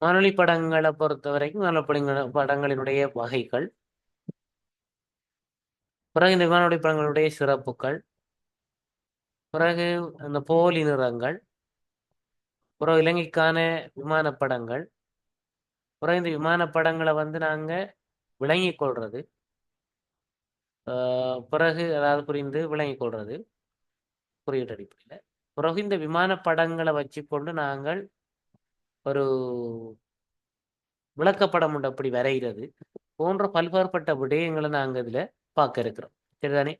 வானொலி படங்களை பொறுத்த வரைக்கும் வானொலி படங்கள படங்களினுடைய வகைகள். பிறகு இந்த வானொலி படங்களுடைய சிறப்புகள். பிறகு அந்த போலி நிறங்கள். பிறகு இலங்கைக்கான விமானப்படங்கள் பிறகு இந்த விமானப்படங்களை வந்து நாங்கள் விளங்கிக் கொள்றது. ஆஹ் பிறகு அதாவது புரிந்து விளங்கிக் கொள்றது. குறியீட்டு அடிப்படையில். பிறகு இந்த விமானப்படங்களை வச்சுக்கொண்டு நாங்கள் ஒரு விளக்கப்படம் உண்டு அப்படி வரைகிறது. போன்ற பல்வேறுபட்ட விடயங்களை நாங்கள் இதில் பார்க்க இருக்கிறோம். சரிதானே?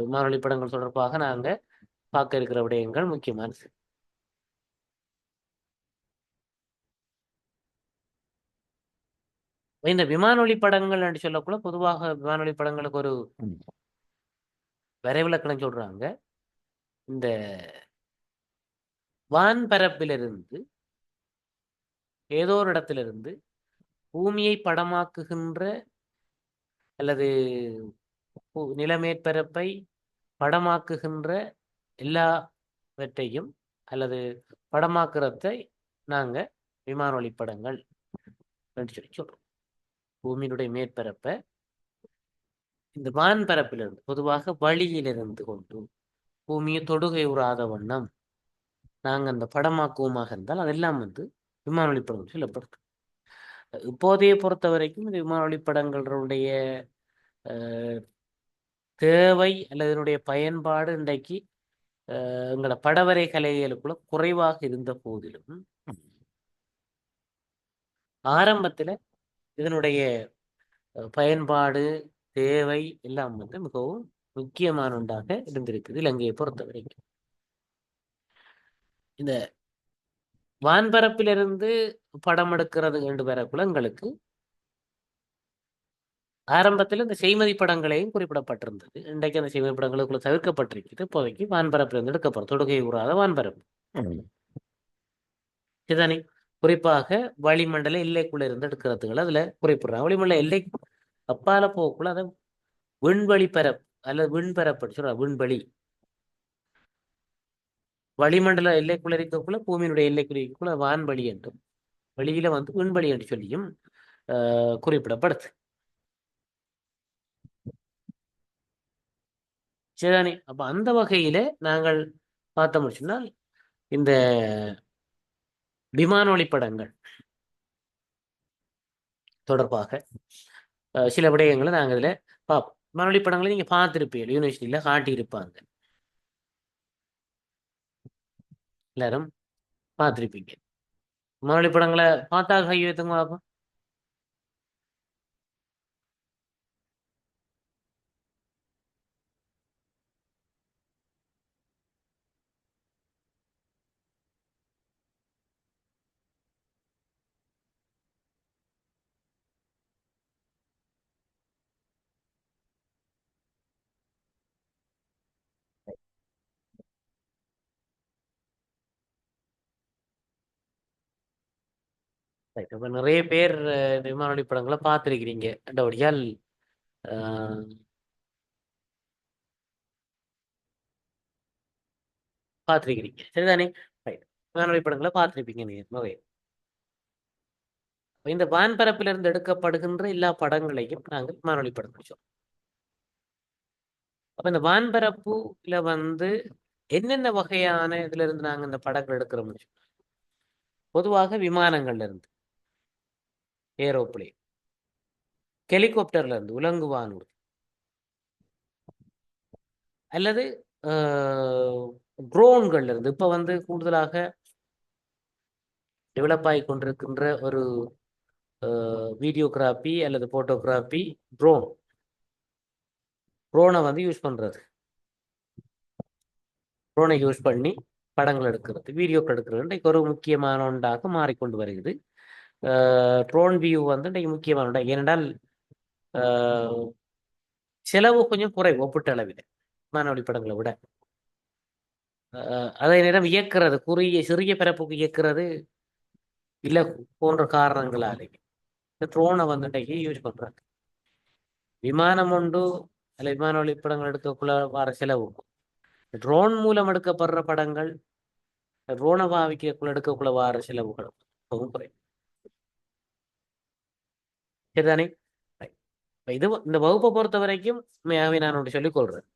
விமானொலி படங்கள் தொடர்பாக நாங்கள் பார்க்க இருக்கிற விடயங்கள் முக்கியமானது. இந்த விமானொலி படங்கள் என்று சொல்லக்குள்ள பொதுவாக விமானொலி படங்களுக்கு ஒரு வரைவிலக்கணம் சொல்றாங்க. இந்த வான்பரப்பிலிருந்து ஏதோ ஒரு இடத்திலிருந்து பூமியை படமாக்குகின்ற அல்லது பூ- நிலமேற்பரப்பை படமாக்குகின்ற எல்லாவற்றையும் அல்லது படமாக்குறதை நாங்கள் விமானொலி படங்கள் என்று சொல்லி சொல்கிறோம் பூமியினுடைய மேற்பரப்பை இந்த வான்பரப்பிலிருந்து பொதுவாக வழியிலிருந்து கொண்டு பூமியை தொடுகை உறாத வண்ணம் நாங்கள் அந்த படமாக்குவோமாக இருந்தால் அதெல்லாம் வந்து விமான படங்கள் சொல்லப்படுது இப்போதைய பொறுத்த வரைக்கும் இந்த விமானொலி படங்களுடைய அஹ், தேவை அல்லது இதனுடைய பயன்பாடு இன்றைக்கு அஹ், எங்களோட படவரை கலைகளுக்குள்ள குறைவாக இருந்த போதிலும் ஆரம்பத்துல இதனுடைய பயன்பாடு தேவை எல்லாம் வந்து மிகவும் முக்கியமான ஒன்றாக இருந்திருக்குது இலங்கையை பொறுத்த வரைக்கும். இந்த வான்பரப்பிலிருந்து படம் எடுக்கிறது என்று வரக்குள்ள எங்களுக்கு ஆரம்பத்தில் இந்த செய்மதி படங்களையும் குறிப்பிடப்பட்டிருந்தது. இன்றைக்கு அந்த செய்மதி படங்களுக்குள்ள தவிர்க்கப்பட்டிருக்கிறது. இப்போதைக்கு வான்பரப்பிலிருந்து எடுக்கப்படும் தொடுகை உறாத வான்பரப்பு. இதுதானே குறிப்பாக வளிமண்டல எல்லைக்குள்ள இருந்து எடுக்கிறதுகள் அதுல குறிப்பிடுறாங்க வளிமண்டல எல்லை அப்பால போகக்குள்ள அதை விண்வெளி பரப்பு அல்லது விண்பரப்பு சொல்றாங்க விண்வெளி. வளிமண்டல எல்லைக்குள்ள இருக்கக்குள்ள பூமியினுடைய எல்லைக்குள்ள இருக்கக்குள்ள வான்வெளி என்றும் வெளியில வந்து விண்வெளி என்று சொல்லியும் ஆஹ், குறிப்பிடப்படுது. சரிதானே? அப்ப அந்த வகையில நாங்கள் பார்த்த சொன்னால் இந்த விமானொலி படங்கள் தொடர்பாக சில விடயங்களை நாங்கள் இதில் பார்ப்போம். விமானொலி படங்களை நீங்க பார்த்துருப்பீங்க யூனிவர்சிட்டியில் காட்டியிருப்பாங்க. எல்லாரும் பார்த்துருப்பீங்க. விமானொலி படங்களை பார்த்தா கை வைத்துங்க பார்ப்போம் Right. நிறைய பேர் விமானொலி படங்களை பார்த்துருக்கிறீங்க. அண்டபடியால் அஹ், பார்த்திருக்கிறீங்க. சரிதானே? ரைட் படங்களை பார்த்திருப்பீங்க நீங்க. ஓகே இந்த வான்பரப்பிலிருந்து எடுக்கப்படுகின்ற எல்லா படங்களையும் நாங்கள் வானொலி படம் பிடிச்சோம் அப்ப இந்த வான்பரப்புல வந்து என்னென்ன வகையான இதுல இருந்து நாங்க இந்த படங்கள் எடுக்கிறோம்னு சொன்னோம் பொதுவாக விமானங்கள்ல இருந்து. ஏரோப்ளேன் ஹெலிகாப்டர்ல இருந்து உலங்குவானூர் அல்லது ட்ரோன்கள்ல இருந்து இப்ப வந்து கூடுதலாக டெவலப் ஆகி கொண்டிருக்கின்ற ஒரு வீடியோகிராஃபி அல்லது ஃபோட்டோகிராஃபி ட்ரோன். ட்ரோனை வந்து யூஸ் பண்றது. ட்ரோனை யூஸ் பண்ணி படங்கள் எடுக்கிறது வீடியோக்கள் எடுக்கிறது இன்றைக்கு ஒரு முக்கியமான ஒன்றாக மாறிக்கொண்டு வருகிறது. ட்ரோன் வியூ வந்து இன்றைக்கு முக்கியமான ஒன்றா ஏனென்றால் செலவு கொஞ்சம் குறைவு ஒப்பீட்டளவில் மானவழி படங்களை விட. அதே நேரம் இயக்குறது குறுகிய சிறிய பிறப்புக்கு இயக்குறது இல்லை போன்ற காரணங்களாலே. இந்த ட்ரோனை வந்து இன்றைக்கு யூஸ் பண்றாங்க. விமானம் உண்டு அல்ல விமான ஒளிப்படங்கள் எடுக்கக்குள்ள வர செலவு ட்ரோன் மூலம் எடுக்கப்படுற படங்கள் ட்ரோனை பாவிக்கக்குள்ள எடுக்கக்குள்ள வர செலவுகள் மிகவும் குறைவு. சரிதானே? இது இந்த வகுப்பை பொறுத்த வரைக்கும் உண்மையாகவே நான் ஒன்று சொல்லிக் கொள்றேன்.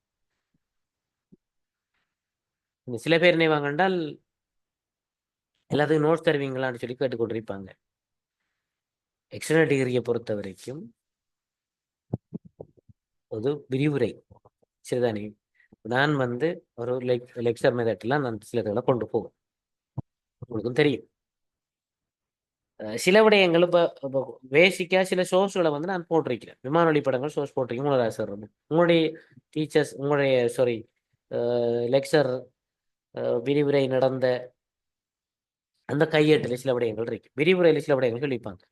இந்த சில பேர் என்ன வாங்கண்டால் எல்லாத்துக்கும் நோட்ஸ் தருவீங்களான்னு சொல்லி கேட்டுக்கொண்டிருப்பாங்க. எக்ஸ்டர்னல் டிகிரியை பொறுத்த வரைக்கும் ஒரு விரிவுரை. சரிதானே? நான் வந்து ஒரு லெக் லெக்சர் மெத்தட்லாம் நான் சில இதில் கொண்டு போவேன். உங்களுக்கும் தெரியும். சில விடயங்கள் இப்போ இப்போ பேசிக்காக சில ஷோஸ்களை வந்து நான் போட்டிருக்கிறேன். விமான வழிபடங்கள் ஷோஸ் போட்டிருக்கேன். உங்களோட சார் உங்களுடைய டீச்சர்ஸ் உங்களுடைய சாரி லெக்சர் விரிவுரை நடந்த அந்த கையேட்டில் சில விடயங்கள் இருக்கு. விரிவுரையில் சில விடயங்கள் சொல்லிப்பாங்க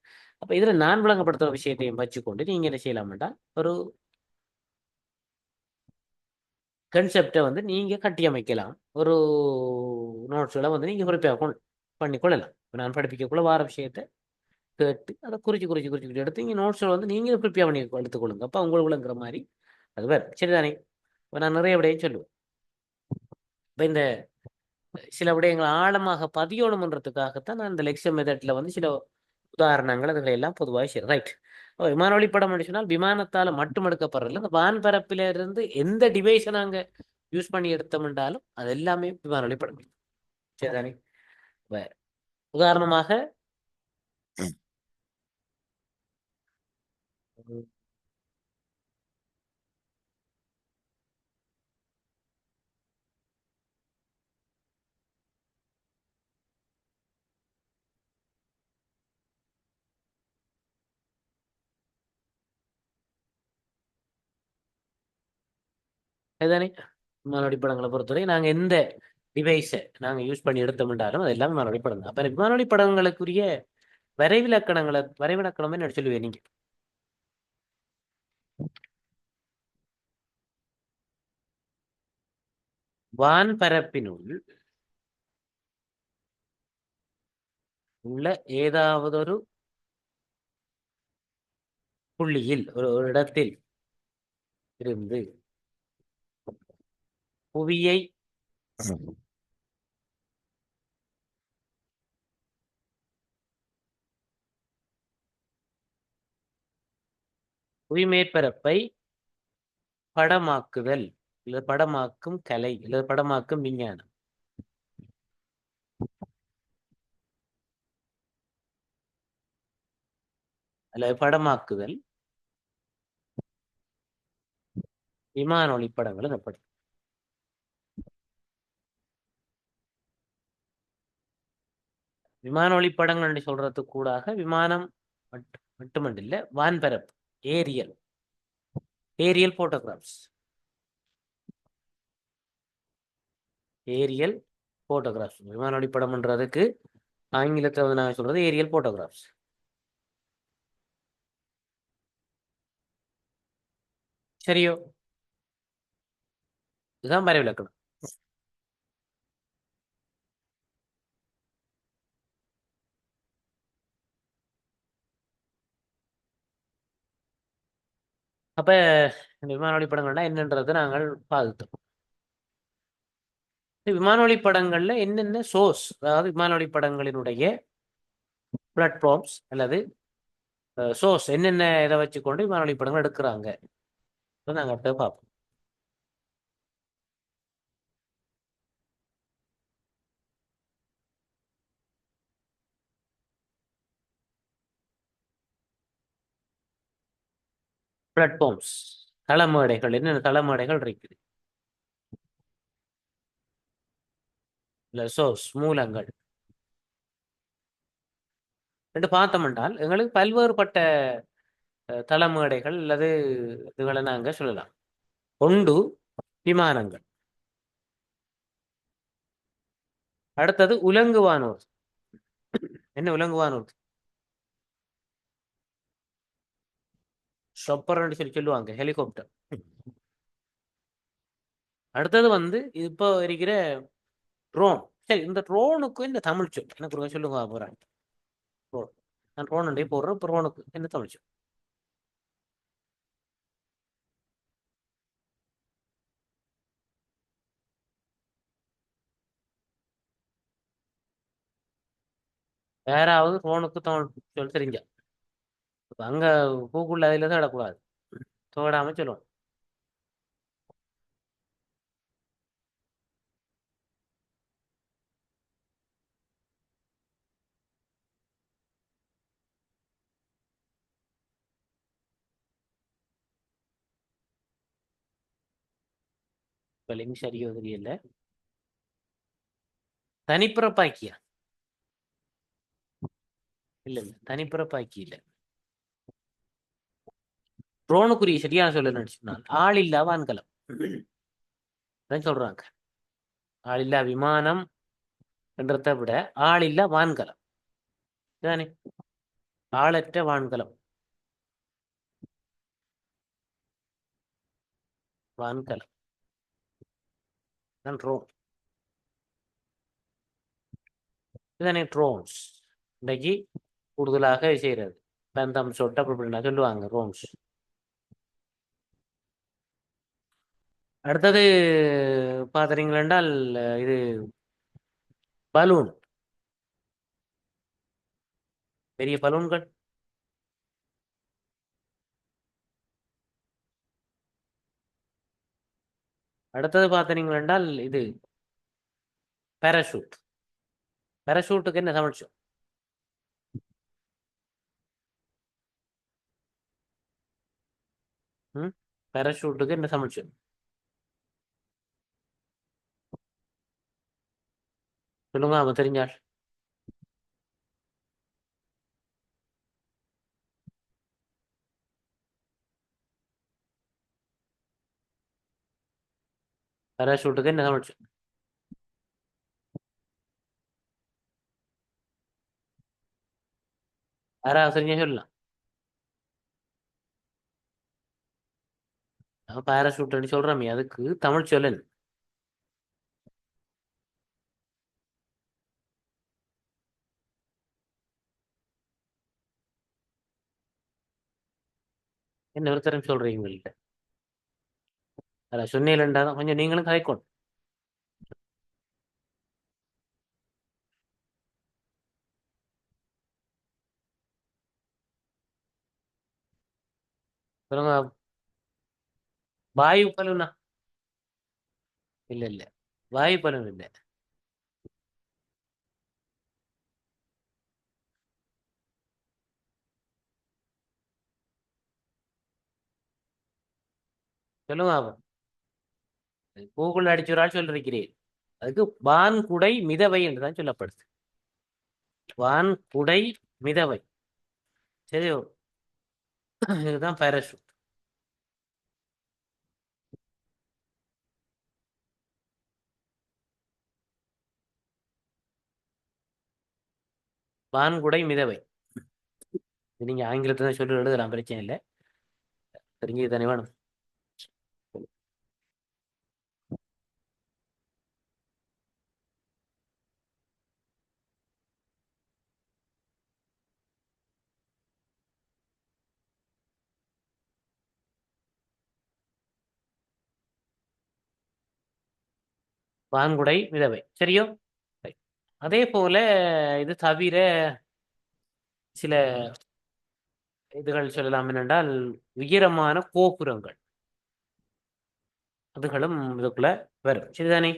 அப்போ இதில் நான் விளங்கப்படுத்துகிற விஷயத்தையும் வச்சுக்கொண்டு நீங்கள் என்ன செய்யலாம்டா ஒரு கன்செப்டை வந்து நீங்கள் கட்டி அமைக்கலாம் ஒரு நோட்ஸில் வந்து நீங்கள் குறிப்பாக பண்ணிக்கொள்ளலாம். இப்போ நான் படிப்பிக்கக்குள்ள வார விஷயத்தை கேட்டு அதை குறிச்சு குறிச்சு குறிச்சு குறிச்சு எடுத்து இங்கே நோட்ஸில் வந்து நீங்களும் ப்ரிப்பேர் பண்ணி எடுத்துக்கொள்ளுங்க. அப்போ உங்களுக்குள்ளங்கிற மாதிரி அது வேறு சரிதானே? இப்போ நான் நிறைய விடையும் சொல்லுவேன். இப்போ இந்த சில விடயங்களை ஆழமாக பதியணுமன்றதுக்காகத்தான் நான் இந்த லெக்சர் மெத்தட்ல வந்து சில உதாரணங்கள் அதுகளை எல்லாம் பொதுவாக சரி ரைட் விமான வழிப்படம் சொன்னால் விமானத்தால் மட்டும் எடுக்கப்படுறதில்ல இந்த வான்பரப்பில இருந்து எந்த டிவைஸை நாங்கள் யூஸ் பண்ணி எடுத்தோம்ன்றாலும் அது எல்லாமே விமான வழிப்படம் சரிதானே? இப்ப உதாரணமாக இதானே? மறுபடி படங்களை பொறுத்தவரை நாங்கள் எந்த டிவைஸை நாங்கள் யூஸ் பண்ணி எடுத்தோம்ன்றாலும் அது எல்லாமே விமான வழிப்படம் தான். அப்போ விமான படங்களுக்குரிய வரைவிலக்கணங்களை வரைவிலக்கணமே நான் சொல்லுவேன் நீங்கள் வான்பரப்பினுள் உள்ள ஏதாவதொரு புள்ளியில் ஒரு ஒரு இடத்தில் இருந்து புவியை புவி மேற்பரப்பை படமாக்குதல் அல்லது படமாக்கும் கலை அல்லது படமாக்கும் விஞ்ஞானம். அல்லது படமாக்குதல். விமான ஒளிப்படங்கள் எனப்படும் விமான ஒளிப்படங்கள் என்று சொல்றதுக்கு கூடாக விமானம் மட்டு மட்டுமண்டில்ல வான்பரப்பு. Aerial aerial photographs aerial photographs விமான படம்ன்றதுக்கு ஆங்கிலத்தில் வந்து நான் சொல்றது ஏரியல் போட்டோகிராஃப்ஸ் சரியோ? இதுதான் வரைவிலக்கணம். அப்ப இந்த படங்கள்னா என்னன்றதை நாங்கள் பார்த்தோம் இந்த படங்கள்ல என்னென்ன சோர்ஸ் அதாவது விமான படங்களினுடைய பிளாட்ஃபார்ம்ஸ் அல்லது சோர்ஸ் என்னென்ன இதை வச்சுக்கொண்டு விமான படங்கள் எடுக்கிறாங்க நாங்கள் பார்ப்போம். பிளாட்ஃபார்ம்ஸ் தளமேடைகள் என்னென்ன தளமேடைகள் இருக்குது? சோர்ஸ் மூலங்கள். என்று பார்த்தோம் என்றால் எங்களுக்கு பல்வேறுபட்ட அஹ், தளமேடைகள் அல்லது இதுகளை நாங்கள் சொல்லலாம். ஒன்று விமானங்கள். அடுத்தது உலங்குவானூர். என்ன உலங்குவானூர்? ஷொப்பர்னு சொல்லி சொல்லுவாங்க ஹெலிகாப்டர். அடுத்தது வந்து இப்போ இருக்கிற ட்ரோன் சரி இந்த ட்ரோனுக்கு இந்த தமிழ் சொல். எனக்கு ஒரு சொல்லுங்க போகிறேன் ட்ரோன் நான் ட்ரோன் போடுறேன் இப்போ ட்ரோனுக்கு என்ன தமிழ் சொல்? யாராவது ட்ரோனுக்கு தமிழ் சொல் தெரிஞ்சா. அங்க பூக்குள்ள அதில் தான் இடக்கூடாது தோடாம சொல்லுவோம் சரியோதரி சரியோ தெரியல தனிப்பிறப்பாக்கியா இல்ல இல்ல. தனிப்பிறப்பாக்கி இல்ல. ட்ரோனுக்குரிய சரியான சொல்ல நினைச்சுனால் ஆள் இல்லா வான்கலம். சொல்றாங்க. ஆள் இல்லா விமானம் என்றதை விட ஆள் இல்லா வான்கலம். தானே ஆளற்ற வான்கலம். வான்கலம். தான் ட்ரோன். இதுதானே ட்ரோன்ஸ். இன்றைக்கு கூடுதலாக செய்கிறது பந்தம் சொட்டு அப்படி சொல்லுவாங்க ட்ரோன்ஸ். அடுத்தது பார்த்துறீங்களா என்றால் இது பலூன். பெரிய பலூன்கள். அடுத்தது பார்த்தீங்களா என்றால் இது பேராஷூட் பேராஷூட்டுக்கு என்ன சமைச்சோம்? ம்? பேராஷூட்டுக்கு என்ன சமைச்சோம்? சொல்லுங்க அவன் தெரிஞ்சாள் பேராஷூட்டுக்கு என்ன சமைச்சோம் யாராவது தெரிஞ்சா சொல்லலாம் பேராஷூட்னு சொல்றமே அதுக்கு தமிழ் சொல்லன் என்ன ஒருத்தரம் சொல்றீங்க உங்கள்கிட்ட அதான் சொன்னீங்களா தான் கொஞ்சம் நீங்களும் கதைக்கணும் சொல்லுங்க வாயு பலூனா இல்ல இல்ல வாயு பலூன் இல்ல சொல்லுங்க அவன் கூகுள் அடிச்சு ஒரு ஆள் சொல்லிருக்கிறேன் அதுக்கு வான் குடை மிதவை என்றுதான் சொல்லப்படுது. வான் குடை மிதவை. சரி இதுதான் பேராஷூட் வான்குடை மிதவை. நீங்க ஆங்கிலத்தை தான் சொல்லி எழுதலாம் பிரச்சனை இல்லை. தெரிஞ்சு தானே வேணும். வான்குடை விதவை. சரியோ அதே போல இது தவிர சில இதுகள் சொல்லலாம் என்னென்றால் உயரமான கோபுரங்கள். அதுகளும் இதுக்குள்ள வரும். சரிதானே?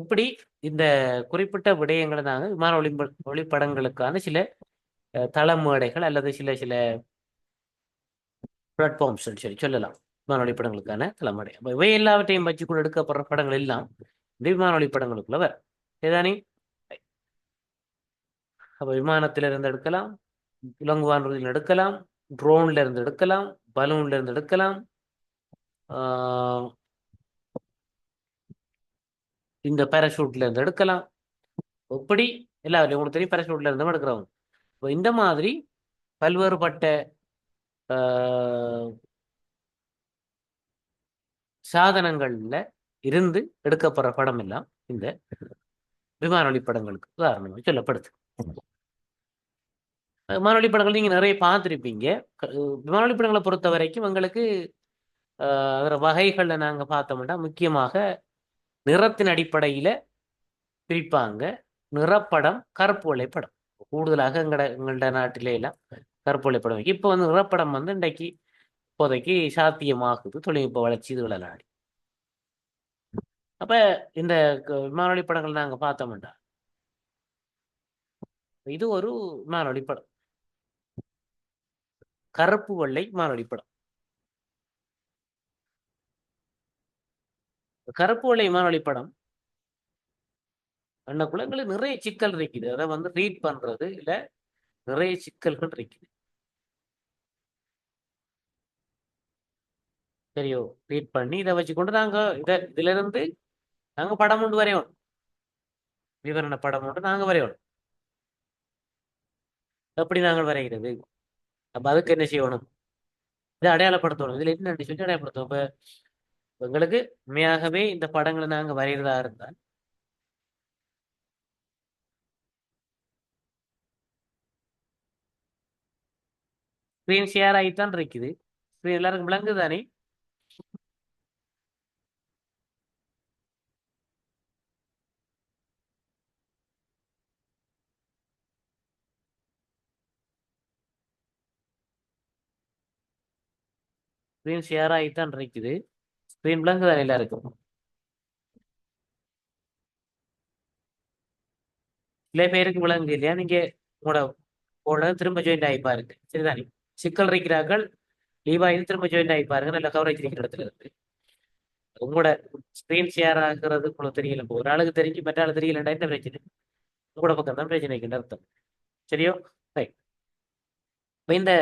இப்படி இந்த குறிப்பிட்ட விடயங்களை நாங்கள் விமான ஒளி ஒளிப்படங்களுக்கான சில தளமேடைகள் அல்லது சில சில பிளாட்ஃபார்ம்ஸ் சொல்லி சொல்லலாம். விமான படங்களுக்கான தலைமுறை. அப்போ இவை எல்லாவற்றையும் வச்சு எடுக்கப்படுற படங்கள் எல்லாம் இந்த விமான ஒளிப்படங்களுக்குள்ள வரும். சரிதானே அப்போ விமானத்தில இருந்து எடுக்கலாம் இலங்குவானூரில் எடுக்கலாம் ட்ரோன்ல இருந்து எடுக்கலாம் பலூன்ல இருந்து எடுக்கலாம் இந்த பேராஷூட்ல இருந்து எடுக்கலாம். எப்படி எல்லாரும் உங்களுக்கு தெரியும் பேராஷூட்ல இருந்தும் எடுக்கிறவங்க. இப்போ இந்த மாதிரி பல்வேறுபட்ட சாதனங்கள்ல இருந்து எடுக்கப்படுற படம் எல்லாம் இந்த விமான ஒளி படங்களுக்கு உதாரணமாக சொல்லப்படுது. விமான ஒளி படங்கள் நீங்க நிறைய பார்த்துருப்பீங்க. க- விமான ஒளி படங்களை பொறுத்த வரைக்கும் எங்களுக்கு அதோட வகைகள்ல நாங்க பார்த்தோம்னா முக்கியமாக நிறத்தின் அடிப்படையில பிரிப்பாங்க. நிறப்படம் கருப்பு படம். கூடுதலாக எங்கட எங்கள்ட நாட்டிலே எல்லாம் கருப்பு படம் இப்போ வந்து நிறப்படம் வந்து இன்றைக்கு இப்போதைக்கு சாத்தியமாகுது தொழில்நுட்ப வளர்ச்சி இதுகளை நாடி. அப்ப இந்த விமானொலி படங்கள் நாங்க பார்த்தோம்டா. இது ஒரு விமானொலி படம். கருப்பு வெள்ளை விமானொலி படம். கருப்பு வெள்ளை விமானொலி படம். அண்ணக்குள்ள குளங்களில் நிறைய சிக்கல் இருக்குது. அதை வந்து ரீட் பண்றது இல்லை நிறைய சிக்கல்கள் இருக்குது. சரியோ ரீட் பண்ணி இதை வச்சுக்கொண்டு நாங்க இதை இதுல இருந்து நாங்க படம் ஒன்று வரையணும். விவரண படம் ஒன்று நாங்க வரையணும். எப்படி நாங்கள் வரைகிறது? அப்ப அதுக்கு என்ன செய்யணும்? இதை அடையாளப்படுத்தணும். இதுல என்ன சொல்லி அடையாளப்படுத்தணும். இப்ப எங்களுக்கு உண்மையாகவே இந்த படங்களை நாங்க வரைகிறதா இருந்தால் ஸ்க்ரீன் ஷேர் ஆகித்தான் இருக்குது. ஸ்க்ரீன் எல்லாருக்கும் விளங்குது தானே? ஸ்க்ரீன் ஷேர் ஆகித்தான் இருக்குது. ஸ்க்ரீன் விளங்குது தானே எல்லாருக்கும் சில பேருக்கு விளங்கு இல்லையா? நீங்க உங்களோட போட திரும்ப ஜாயின் ஆகி பாருங்க. சரிதானே? சிக்கல் இருக்கிறார்கள். லீவாயில் திரும்ப ஜாயின் ஆகி பாருங்க. நல்ல கவரேஜ் இருக்கிற இடத்துல இருந்து உங்களோட ஸ்க்ரீன் ஷேர் ஆகுறது உங்களுக்கு தெரியல. ஒரு ஆளுக்கு தெரிஞ்சு மற்ற ஆளு தெரியலண்டா என்ன பிரச்சனை? உங்களோட பக்கம் தான் பிரச்சனை இருக்குன்னு அர்த்தம்? சரியோ? ரைட் இப்போ இந்த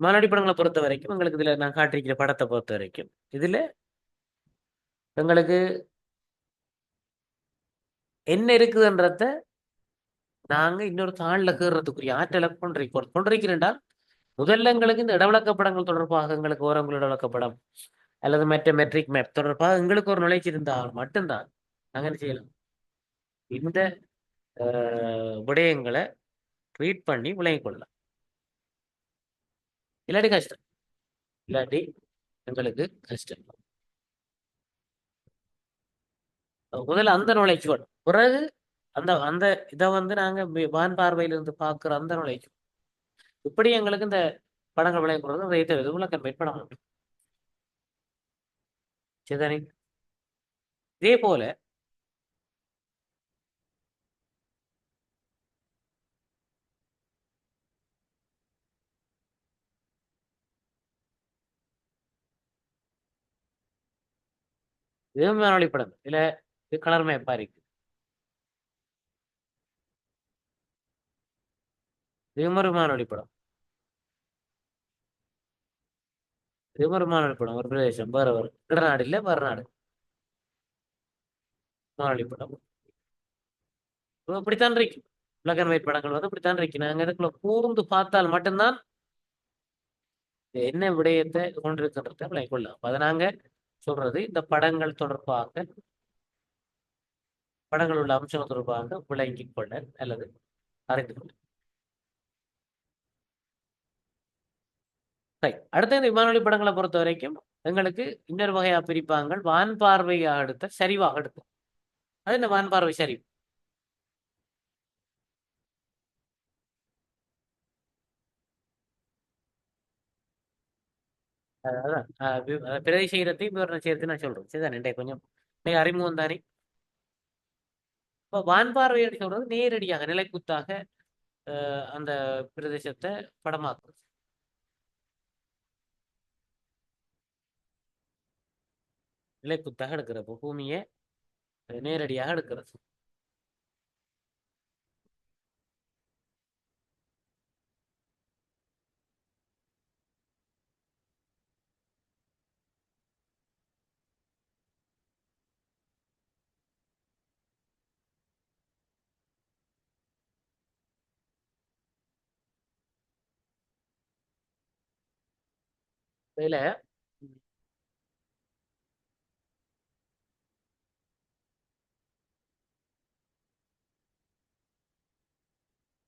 மாநாடி படங்களை பொறுத்த வரைக்கும் உங்களுக்கு இதில் நான் காட்டிருக்கிற படத்தை பொறுத்த வரைக்கும். இதில் எங்களுக்கு என்ன இருக்குதுன்றத நாங்கள் இன்னொரு தாளில் கேறுறதுக்குரிய ஆற்றலை கொண்டிருக்கோம் கொண்டிருக்கிறேன்டால் முதல்ல எங்களுக்கு இந்த இடவிளக்க படங்கள் தொடர்பாக எங்களுக்கு ஓரங்கள் இடவிளக்க படம் அல்லது மற்ற மெட்ரிக் மேப் தொடர்பாக எங்களுக்கு ஒரு நுழைச்சி இருந்தால் மட்டும்தான் நாங்கள் என்ன செய்யலாம்? இந்த விடயங்களை ரீட் பண்ணி விளங்கிக் கொள்ளலாம். இல்லாட்டி கஷ்டம். இல்லாட்டி எங்களுக்கு கஷ்டம். முதல்ல அந்த நுழைச்சு வேணும் பிறகு அந்த அந்த இதை வந்து நாங்க வான் பார்வையில இருந்து பார்க்குற அந்த நுழைச்சு இப்படி எங்களுக்கு இந்த படங்கள் விளையாடுறது நிறைய விதங்களை கன்வெர்ட் பண்ண மாட்டோம் சரிதானே? இதே போல இதுவும் படம். இதுல இது கலர் மேப்பா இருக்கு. இதுவும் படம். இதுவும் படம். ஒரு பிரதேசம் வேற ஒரு இடநாடு இல்ல வேற நாடு. வானொலி படம். இப்படித்தான் இருக்கு. பிளாக் அண்ட் ஒயிட் படங்கள் வந்து இப்படித்தான் இருக்கு. நாங்க இதுக்குள்ள கூர்ந்து பார்த்தால் மட்டும்தான் என்ன விடயத்தை கொண்டிருக்கின்றத விளங்கிக் கொள்ளலாம் அதை நாங்க சொல்றது இந்த படங்கள் தொடர்பாக படங்கள் உள்ள அம்சங்கள் தொடர்பாக விளங்கிக் கொள்ள அல்லது அறிந்து கொள்ள. அடுத்த இந்த விமானொலி படங்களை பொறுத்த வரைக்கும் எங்களுக்கு இன்னொரு வகையா பிரிப்பாங்கள் வான் பார்வையாக அடுத்த சரிவாக எடுத்த அது இந்த வான் பார்வை சரிவு? அதான் அஹ் வி- அஹ் விவரணம் செய்யறது நான் சொல்றேன். சரிதான் இன்றைய கொஞ்சம் இன்றைய அறிமுகம் தானே இப்போ வான் சொல்றது நேரடியாக நிலைக்குத்தாக அஹ் அந்த பிரதேசத்தை படமாக்குறது நிலைக்குத்தாக எடுக்கிறப்போ பூமியை நேரடியாக எடுக்கிறது. இதுல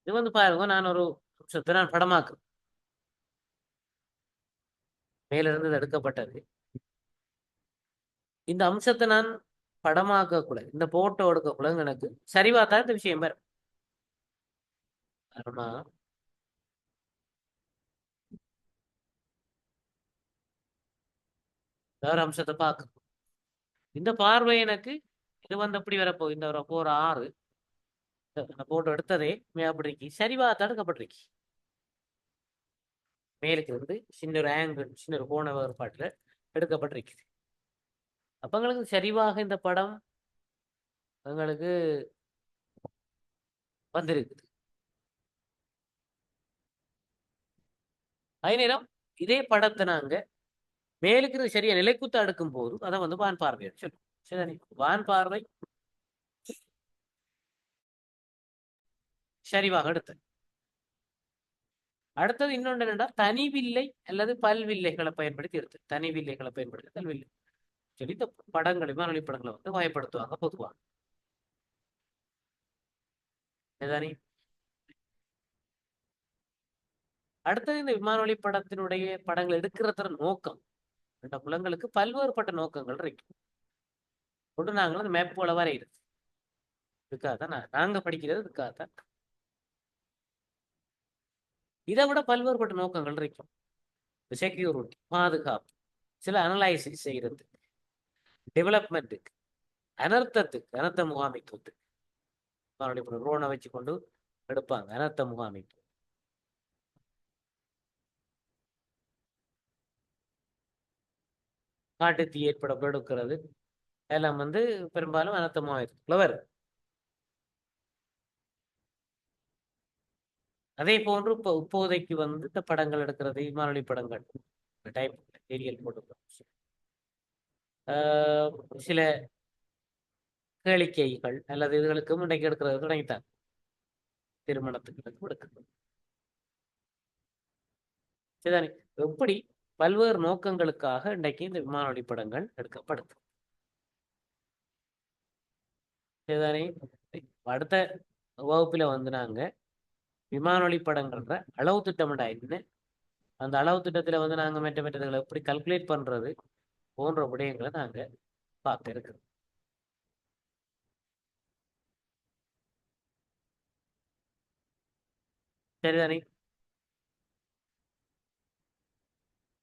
இது வந்து பாருங்க நான் ஒரு அம்சத்தை நான் படமாக்கு மேலிருந்து இது எடுக்கப்பட்டது. இந்த அம்சத்தை நான் படமாக்க கூடாது இந்த போட்டோ எடுக்க கூடாது எனக்கு சரிவாத்தான் இந்த விஷயம் வரும். வேற அம்சத்தை பார்க்கணும் இந்த பார்வை எனக்கு இது வந்து அப்படி வரப்போ இந்த ஒரு போற ஆறு. போட்டோ எடுத்ததே அப்படி சரிவா தடுக்கப்பட்டிருக்கு. மேலுக்கு இருந்து சின்ன ஒரு ஆங்கிள் சின்ன ஒரு கோண வேறுபாட்டில் எடுக்கப்பட்டிருக்குது அப்போ எங்களுக்கு சரிவாக இந்த படம் எங்களுக்கு வந்திருக்குது. அதே நேரம் இதே படத்தை நாங்கள் மேலுக்கு சரியா நிலைக்குத்த அடுக்கும் போது அதை வந்து வான் பார்வை சொல்லும் சரி வான் பார்வை சரிவாக எடுத்தேன் அடுத்தது இன்னொன்று என்னன்னா தனி அல்லது பல்வில்லைகளை பயன்படுத்தி எடுத்து தனிவில்லைகளை பயன்படுத்தி பல்வில்லை சொல்லி இந்த படங்களை வானொலி படங்களை வந்து பயப்படுத்துவாங்க பொதுவாக. சரிதானே? அடுத்தது இந்த விமானொலி படத்தினுடைய படங்கள் எடுக்கிறதுற நோக்கம். இந்த குலங்களுக்கு பல்வேறுபட்ட நோக்கங்கள் இருக்கு. ஒன்று நாங்கள் அந்த மேப்புகளை வரைகிறது இதுக்காக தான் நாங்க படிக்கிறது இதுக்காக தான் இதை விட பல்வேறுபட்ட நோக்கங்கள் இருக்கும் செக்யூரிட்டி பாதுகாப்பு சில அனலைசிஸ் செய்யறது டெவலப்மெண்ட்டுக்கு அனர்த்தத்துக்கு அனர்த்த முகாமைத்துவத்துக்கு. மறுபடியும் ட்ரோனை வச்சு கொண்டு எடுப்பாங்க அனர்த்த முகாமைத்துவம். காட்டு தீ ஏற்பட எடுக்கிறது எல்லாம் வந்து பெரும்பாலும் அனர்த்தமாக முகாமைத்துவத்தில் வரும் அதே போன்று இப்போ இப்போதைக்கு வந்து இந்த படங்கள் எடுக்கிறது விமானொலி படங்கள் டைப் ஏரியல் போட்டு சில கேளிக்கைகள் அல்லது இதுகளுக்கும் இன்றைக்கு எடுக்கிறது தொடங்கிட்டாங்க திருமணத்துக்கு எடுக்கிறது. சரிதானே எப்படி பல்வேறு நோக்கங்களுக்காக இன்றைக்கு இந்த விமானொலி படங்கள் எடுக்கப்படுது. சரிதானே அடுத்த வகுப்புல வந்து நாங்க விமான படங்கள்ன்ற அளவு திட்டமிடா என்ன? அந்த அளவு திட்டத்துல வந்து நாங்க மெட்ட மெட்டதுகளை எப்படி கல்குலேட் பண்றது போன்ற விடயங்களை நாங்க பார்த்து இருக்கிறோம். சரிதானே